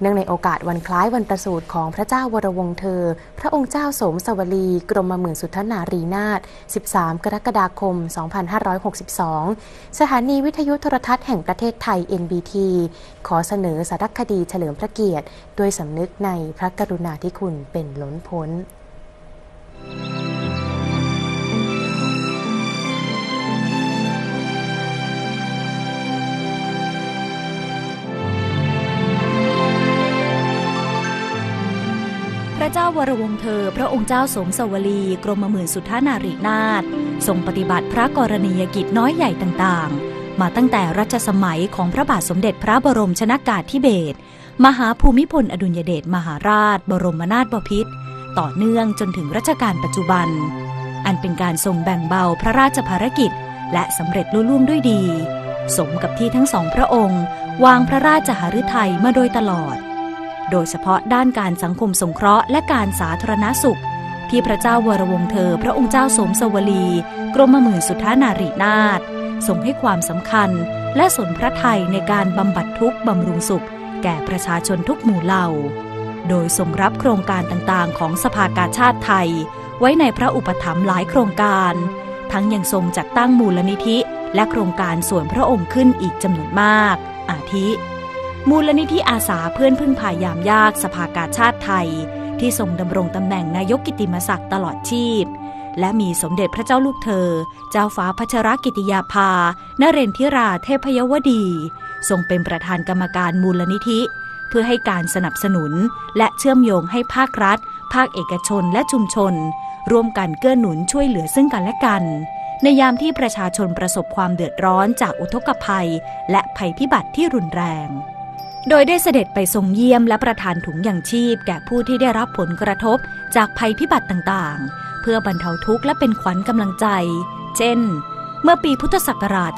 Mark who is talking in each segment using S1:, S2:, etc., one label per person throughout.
S1: เนื่องในโอกาสวันคล้ายวันประสูติของพระเจ้าวรวงเธอ พระองค์เจ้าสมสวลี กรมหมื่นสุทธนารีนาถ13 กรกฎาคม 2562 สถานีวิทยุโทรทัศน์แห่งประเทศไทย NBT ขอเสนอสารคดีเฉลิมพระเกียรติ ด้วยสำนึกในพระกรุณาธิคุณเป็นล้นพ้น
S2: พระเจ้าวรวงเธอ พระองค์เจ้าสมสวลี กรมหมื่นสุทธานารีนาถทรงปฏิบัติพระกรณียกิจน้อยใหญ่ต่างๆ มาตั้งแต่รัชสมัยของพระบาทสมเด็จพระบรมชนากาธิเบศรมหาภูมิพลอดุลยเดชมหาราช บรมนาถบพิตรต่อเนื่องจนถึงรัชกาลปัจจุบัน อันเป็นการทรงแบ่งเบาพระราชภารกิจ และสำเร็จลุล่วงด้วยดี สมกับที่ทั้งสองพระองค์ วางพระราชหฤทัยมาโดยตลอด โดยเฉพาะด้านการสังคมสงเคราะห์และการสาธารณสุข ที่พระเจ้าวรวงเธอ พระองค์เจ้าสมสวลี กรมหมื่นสุทธานารีนาถทรงให้ความสำคัญ และสนพระไทยในการบำบัดทุกข์บำรุงสุข แก่ประชาชนทุกหมู่เหล่า โดยทรงรับโครงการต่างๆ ของสภากาชาติไทย ไว้ในพระอุปถัมภ์หลายโครงการ ทั้งยังทรงจัดตั้งมูลนิธิ และโครงการส่วนพระองค์ขึ้นอีกจำนวนมาก อาทิ มูลนิธิอาสาเพื่อนพึ่งพายามยากสภากาชาติไทย ที่ทรงดำรงตำแหน่งนายกกิติมศักดิ์ตลอดชีพ และมีสมเด็จพระเจ้าลูกเธอ เจ้าฟ้าพัชรกิติยาภา นเรนทิราเทพยวดี ทรงเป็นประธานกรรมการมูลนิธิ เพื่อให้การสนับสนุน และเชื่อมโยงให้ภาครัฐ ภาคเอกชนและชุมชน ร่วมกันเกื้อหนุนช่วยเหลือซึ่งกันและกันในยามที่ประชาชนประสบความเดือดร้อนจากอุทกภัย และภัยพิบัติที่รุนแรง โดยได้เสด็จไปทรงเยี่ยมและประทานถุงอย่างชีพ แก่ผู้ที่ได้รับผลกระทบจากภัยพิบัติต่างๆ เพื่อบรรเทาทุกข์และเป็นขวัญกำลังใจ เช่น เมื่อปีพุทธศักราช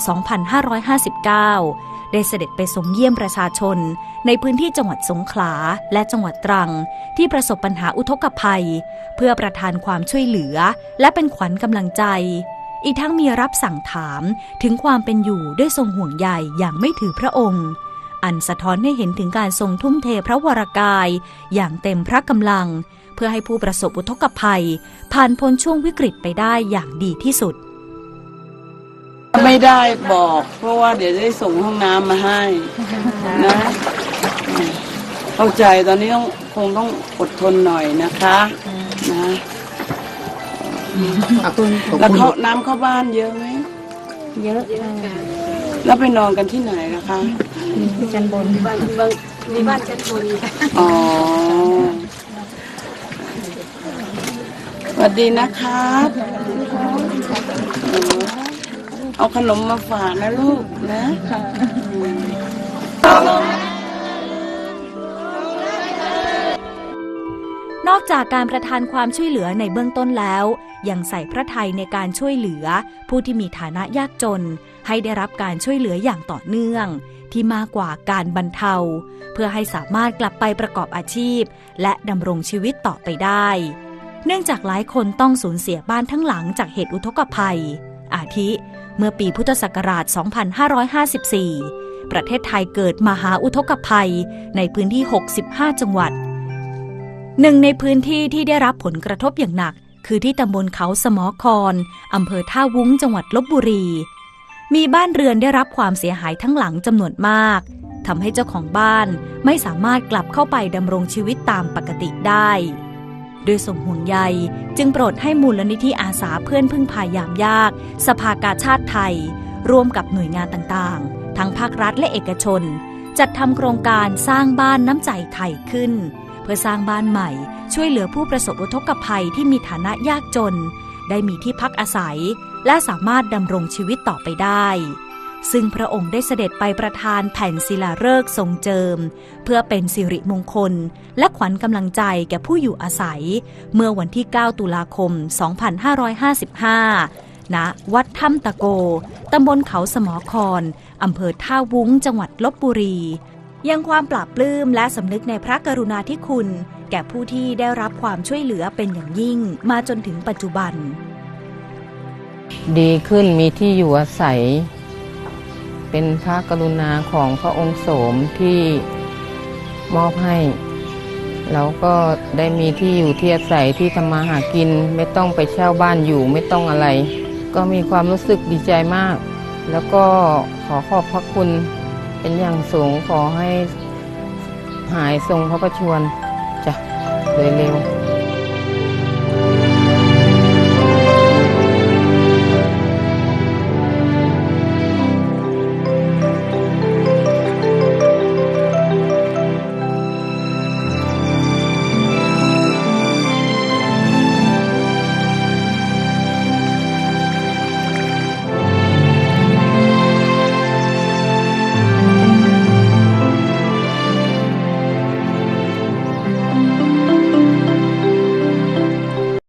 S2: 2559 ได้เสด็จไปทรงเยี่ยมประชาชน ในพื้นที่จังหวัดสงขลาและจังหวัดตรัง ที่ประสบปัญหาอุทกภัย เพื่อประทานความช่วยเหลือ และเป็นขวัญกำลังใจอีกทั้งมีรับสั่งถามถึงความเป็นอยู่ด้วยทรงห่วงใยอย่างไม่ถือพระองค์ อันสะท้อนให้เห็นถึงการทรงทุ่มเทพระวรากาย อย่างเต็มพระกำลัง เพื่อให้ผู้ประสบอุทกภัย ผ่านพ้นช่วงวิกฤตไปได้อย่างดีที่สุด
S3: ไม่ได้บอก เพราะว่าเดี๋ยวจะได้ส่งห้องน้ำมาให้นะเข้าใจตอนนี้ต้องคงต้องอดทนหน่อยนะคะนะ
S4: ขอบคุณขอบ
S3: แล้ว
S4: คุณ
S3: เขาน้ำเข้าบ้านเยอะไหม
S4: เยอะค่ะ
S3: แล้วไปนอนกันที่ไหนล่ะคะ
S4: ชั้นบน
S5: มีบ้านชั้นบน
S3: อ๋อสวัสดีนะครับเออเอาขนมมาฝากนะลูกนะ
S2: นอกจากการประทานความช่วยเหลือในเบื้องต้นแล้ว ยังใส่พระทัยในการช่วยเหลือ ผู้ที่มีฐานะยากจน ให้ได้รับการช่วยเหลืออย่างต่อเนื่อง ที่มากกว่าการบรรเทา เพื่อให้สามารถกลับไปประกอบอาชีพ และดำรงชีวิตต่อไปได้ เนื่องจากหลายคนต้องสูญเสียบ้านทั้งหลังจากเหตุอุทกภัย อาทิ เมื่อปีพุทธศักราช 2554 ประเทศไทยเกิดมหาอุทกภัยในพื้นที่ 65 จังหวัดหนึ่งในพื้นที่ที่ได้รับผลกระทบอย่างหนัก คือที่ตำบลเขาสมอคอนอำเภอท่าวุ้งจังหวัดลบบุรี มีบ้านเรือนได้รับความเสียหายทั้งหลังจำนวนมากทำให้เจ้าของบ้านไม่สามารถกลับเข้าไปดำรงชีวิตตามปกติได้ โดยสมห่วงใยจึงโปรดให้มูลนิธิอาสาเพื่อนพึ่งพายามยาก สภากาชาติไทย ร่วมกับหน่วยงานต่างๆ ทั้งภาครัฐและเอกชน จัดทำโครงการสร้างบ้านน้ำใจไทยขึ้น เพื่อสร้างบ้านใหม่ ช่วยเหลือผู้ประสบอุทกภัยที่มีฐานะยากจน ได้มีที่พักอาศัย และสามารถดำรงชีวิตต่อไปได้ ซึ่งพระองค์ได้เสด็จไปประทานแผ่นศิลาฤกษ์ทรงเจิม เพื่อเป็นสิริมงคล และขวัญกำลังใจแก่ผู้อยู่อาศัย เมื่อวันที่ 9 ตุลาคม 2555 ณ วัดถ้ำตะโก ตำบลเขาสมอคอนอำเภอท่าวุ้ง จังหวัดลบบุรี ยังความปราบปลื้มและสำนึกในพระกรุณาธิคุณ แก่ผู้ที่ได้รับความช่วยเหลือเป็นอย่างยิ่งมาจนถึงปัจจุบัน
S4: ดีขึ้นมีที่อยู่อาศัย เป็นพระกรุณาของพระองค์โสมที่มอบให้ แล้วก็ได้มีที่อยู่ที่อาศัยที่ทำมาหากิน ไม่ต้องไปเช่าบ้านอยู่ไม่ต้องอะไร ก็มีความรู้สึกดีใจมาก แล้วก็ขอขอบพระคุณเป็นอย่างสูงขอให้หายทรงพระประชวรจ้ะโดยเร็ว